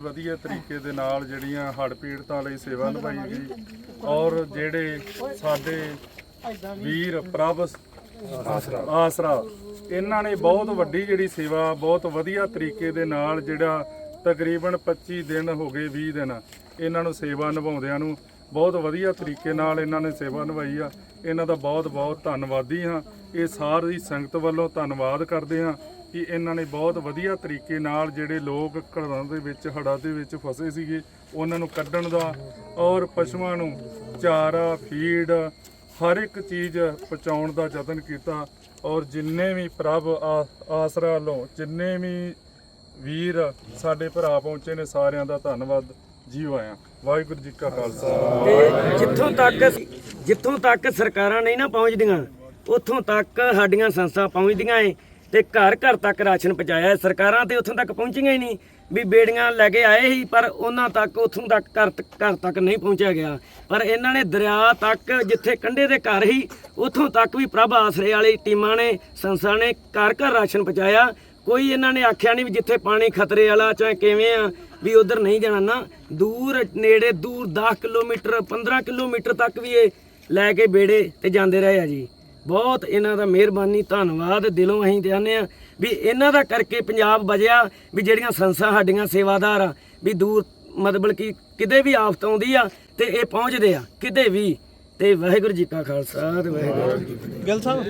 ਵਧੀਆ ਤਰੀਕੇ ਦੇ ਨਾਲ ਜਿਹੜੀਆਂ ਹੜ੍ਹ ਪੀੜਤਾਂ ਲਈ ਸੇਵਾ ਨਿਭਾਈ ਗਈ ਔਰ ਜਿਹੜੇ ਸਾਡੇ ਵੀਰ ਪ੍ਰਭ ਆਸਰਾ ਇਹਨਾਂ ਨੇ ਬਹੁਤ ਵੱਡੀ ਜਿਹੜੀ ਸੇਵਾ, ਬਹੁਤ ਵਧੀਆ ਤਰੀਕੇ ਦੇ ਨਾਲ ਜਿਹੜਾ ਤਕਰੀਬਨ 25 ਦਿਨ ਹੋ ਗਏ 20 ਦਿਨ ਇਹਨਾਂ ਨੂੰ ਸੇਵਾ ਨਿਭਾਉਂਦਿਆਂ ਨੂੰ, ਬਹੁਤ ਵਧੀਆ ਤਰੀਕੇ ਨਾਲ ਇਹਨਾਂ ਨੇ ਸੇਵਾ ਨਿਭਾਈ ਆ। ਇਹਨਾਂ ਦਾ ਬਹੁਤ ਬਹੁਤ ਧੰਨਵਾਦੀ ਹਾਂ। ਇਹ ਸਾਰੀ ਸੰਗਤ ਵੱਲੋਂ ਧੰਨਵਾਦ ਕਰਦੇ ਹਾਂ। ਕਿ ਇਹਨਾਂ ਨੇ ਬਹੁਤ ਵਧੀਆ ਤਰੀਕੇ ਨਾਲ ਜਿਹੜੇ ਲੋਕ ਘਰਾਂ ਦੇ ਵਿੱਚ, ਹੜ੍ਹਾਂ ਦੇ ਵਿੱਚ ਫਸੇ ਸੀਗੇ, ਉਹਨਾਂ ਨੂੰ ਕੱਢਣ ਦਾ ਔਰ ਪਸ਼ੂਆਂ ਨੂੰ ਚਾਰਾ, ਫੀਡ, ਹਰ ਇੱਕ ਚੀਜ਼ ਪਹੁੰਚਾਉਣ ਦਾ ਯਤਨ ਕੀਤਾ ਔਰ ਜਿੰਨੇ ਵੀ ਪ੍ਰਭ ਆ- ਆਸਰਾ ਵੱਲੋਂ ਜਿੰਨੇ ਵੀ ਵੀਰ ਸਾਡੇ ਭਰਾ ਪਹੁੰਚੇ ਨੇ, ਸਾਰਿਆਂ ਦਾ ਧੰਨਵਾਦ। ਜੀਓ ਆਇਆਂ। ਵਾਹਿਗੁਰੂ ਜੀ ਕਾ ਖਾਲਸਾ। ਜਿੱਥੋਂ ਤੱਕ ਜਿੱਥੋਂ ਤੱਕ ਸਰਕਾਰਾਂ ਨਹੀਂ ਨਾ ਪਹੁੰਚਦੀਆਂ, ਉੱਥੋਂ ਤੱਕ ਸਾਡੀਆਂ ਸੰਸਥਾ ਪਹੁੰਚਦੀਆਂ ਏ। ਤੇ ਘਰ ਘਰ ਤੱਕ ਰਾਸ਼ਨ ਪਹੁੰਚਾਇਆ। ਸਰਕਾਰਾਂ ਤੇ ਉੱਥੋਂ ਤੱਕ ਪਹੁੰਚੀਆਂ ਹੀ ਨਹੀਂ। ਵੀ ਬੇੜੀਆਂ ਲੈ ਕੇ ਆਏ ਸੀ, ਪਰ ਉਹਨਾਂ ਤੱਕ, ਉੱਥੋਂ ਤੱਕ ਘਰ ਤੱਕ ਘਰ ਤੱਕ ਨਹੀਂ ਪਹੁੰਚਿਆ ਗਿਆ। ਪਰ ਇਹਨਾਂ ਨੇ ਦਰਿਆ ਤੱਕ, ਜਿੱਥੇ ਕੰਢੇ ਦੇ ਘਰ ਹੀ ਉੱਥੋਂ ਤੱਕ ਵੀ ਪ੍ਰਭ ਆਸਰੇ ਵਾਲੀ ਟੀਮਾਂ ਨੇ, ਸੰਸਥਾ ਨੇ ਘਰ ਘਰ ਰਾਸ਼ਨ ਪਹੁੰਚਾਇਆ। ਕੋਈ ਇਹਨਾਂ ਨੇ ਆਖਿਆ ਨਹੀਂ ਵੀ ਜਿੱਥੇ ਪਾਣੀ ਖਤਰੇ ਵਾਲਾ ਚਾਹੇ ਕਿਵੇਂ ਆ, ਵੀ ਉਧਰ ਨਹੀਂ ਜਾਣਾ ਨਾ। ਦੂਰ, ਨੇੜੇ, ਦੂਰ 10 ਕਿਲੋਮੀਟਰ 15 ਕਿਲੋਮੀਟਰ ਤੱਕ ਵੀ ਇਹ ਲੈ ਕੇ ਬੇੜੇ ਤੇ ਜਾਂਦੇ ਰਹੇ ਆ ਜੀ। ਬਹੁਤ ਇਹਨਾਂ ਦਾ ਮਿਹਰਬਾਨੀ ਧੰਨਵਾਦ ਦਿਲੋਂ ਅਸੀਂ ਚਾਹੁੰਦੇ ਆ ਵੀ ਇਹਨਾਂ ਦਾ ਕਰਕੇ ਪੰਜਾਬ ਬਜਿਆ ਵੀ ਜਿਹੜੀਆਂ ਸੰਸਥਾ ਸਾਡੀਆਂ ਸੇਵਾਦਾਰ ਆ ਵੀ ਦੂਰ ਮਤਲਬ ਕਿ ਕਿਤੇ ਵੀ ਆਫਤ ਆਉਂਦੀ ਆ ਤੇ ਇਹ ਪਹੁੰਚਦੇ ਆ ਕਿਤੇ ਵੀ। ਤੇ ਵਾਹਿਗੁਰੂ ਜੀ ਕਾ ਖਾਲਸਾ ਤੇ ਵਾਹਿਗੁਰੂ ਜੀ ਕੀ ਫਤਿਹ। ਗਿੱਲ ਸਾਹਿਬ।